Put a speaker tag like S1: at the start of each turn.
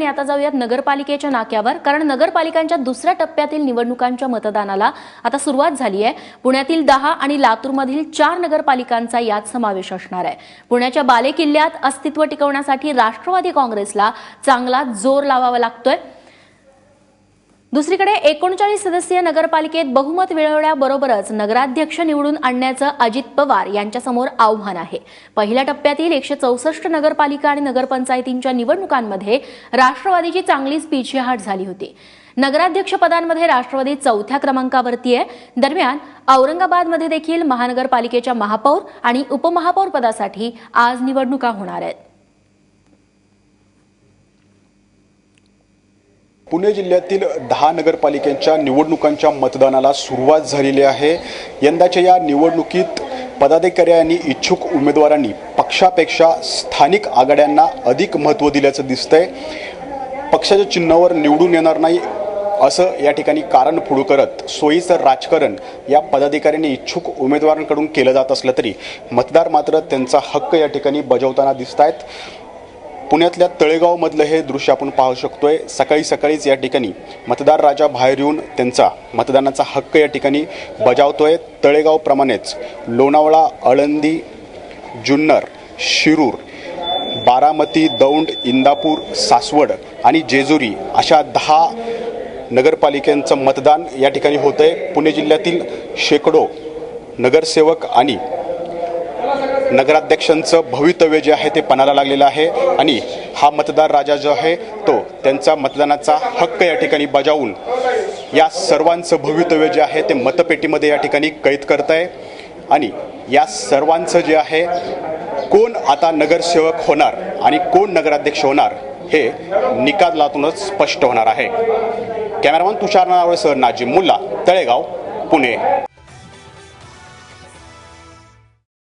S1: आणि आता जाऊयात नगरपालिकेच्या नाक्यावर. कारण नगरपालिकांच्या दुसऱ्या टप्प्यातील निवडणुकांच्या मतदानाला आता सुरुवात झाली आहे. पुण्यातील दहा आणि लातूरमधील चार नगरपालिकांचा यात समावेश असणार आहे. पुण्याच्या बालेकिल्ल्यात अस्तित्व टिकवण्यासाठी राष्ट्रवादी काँग्रेसला चांगला जोर लावावा लागतोय. दुसरीकडे एकोणचाळीस सदस्यीय नगरपालिकेत बहुमत मिळवण्याबरोबरच नगराध्यक्ष निवडून आणण्याचं अजित पवार यांच्यासमोर आव्हान आहे. पहिल्या टप्प्यातील एकशे चौसष्ट नगरपालिका आणि नगरपंचायतींच्या निवडणुकांमध्ये राष्ट्रवादीची चांगलीच पिछेहाट झाली होती. नगराध्यक्ष पदांमध्ये राष्ट्रवादी चौथ्या क्रमांकावरती आहे. दरम्यान औरंगाबादमध्ये देखील महानगरपालिकेच्या महापौर आणि उपमहापौर पदासाठी आज निवडणुका होणार आहेत.
S2: पुणे जिल्ह्यातील दहा नगरपालिकांच्या निवडणुकांच्या मतदानाला सुरुवात झालेली आहे. यंदाच्या या निवडणुकीत पदाधिकाऱ्यांनी आणि इच्छुक उमेदवारांनी पक्षापेक्षा स्थानिक आघाड्यांना अधिक महत्त्व दिल्याचं दिसतंय. पक्षाच्या चिन्हावर निवडून येणार नाही असं या ठिकाणी कारण पुढं करत सोयीचं राजकारण या पदाधिकाऱ्यांनी इच्छुक उमेदवारांकडून केलं जात असलं तरी मतदार मात्र त्यांचा हक्क या ठिकाणी बजावताना दिसत आहेत पुण्यातल्या तळेगावमधलं हे दृश्य आपण पाहू शकतोय. सकाळी सकाळीच या ठिकाणी मतदार राजा बाहेर येऊन त्यांचा मतदानाचा हक्क या ठिकाणी बजावतोय. तळेगावप्रमाणेच लोणावळा आळंदी जुन्नर शिरूर बारामती दौंड इंदापूर सासवड आणि जेजुरी अशा दहा नगरपालिकांचं मतदान या ठिकाणी होतं आहे पुणे जिल्ह्यातील शेकडो नगरसेवक आणि नगराध्यक्षांचं भवितव्य जे आहे ते पणाला लागलेलं आहे आणि हा मतदार राजा जो आहे तो त्यांचा मतदानाचा हक्क या ठिकाणी बजावून या सर्वांचं भवितव्य जे आहे ते मतपेटीमध्ये या ठिकाणी कैद करत आहे आणि या सर्वांचं जे आहे कोण आता नगरसेवक होणार आणि कोण नगराध्यक्ष होणार हे निकालातूनच स्पष्ट होणार आहे. कॅमेरामन तुषार नावळेसह नाजिम मुल्ला तळेगाव पुणे.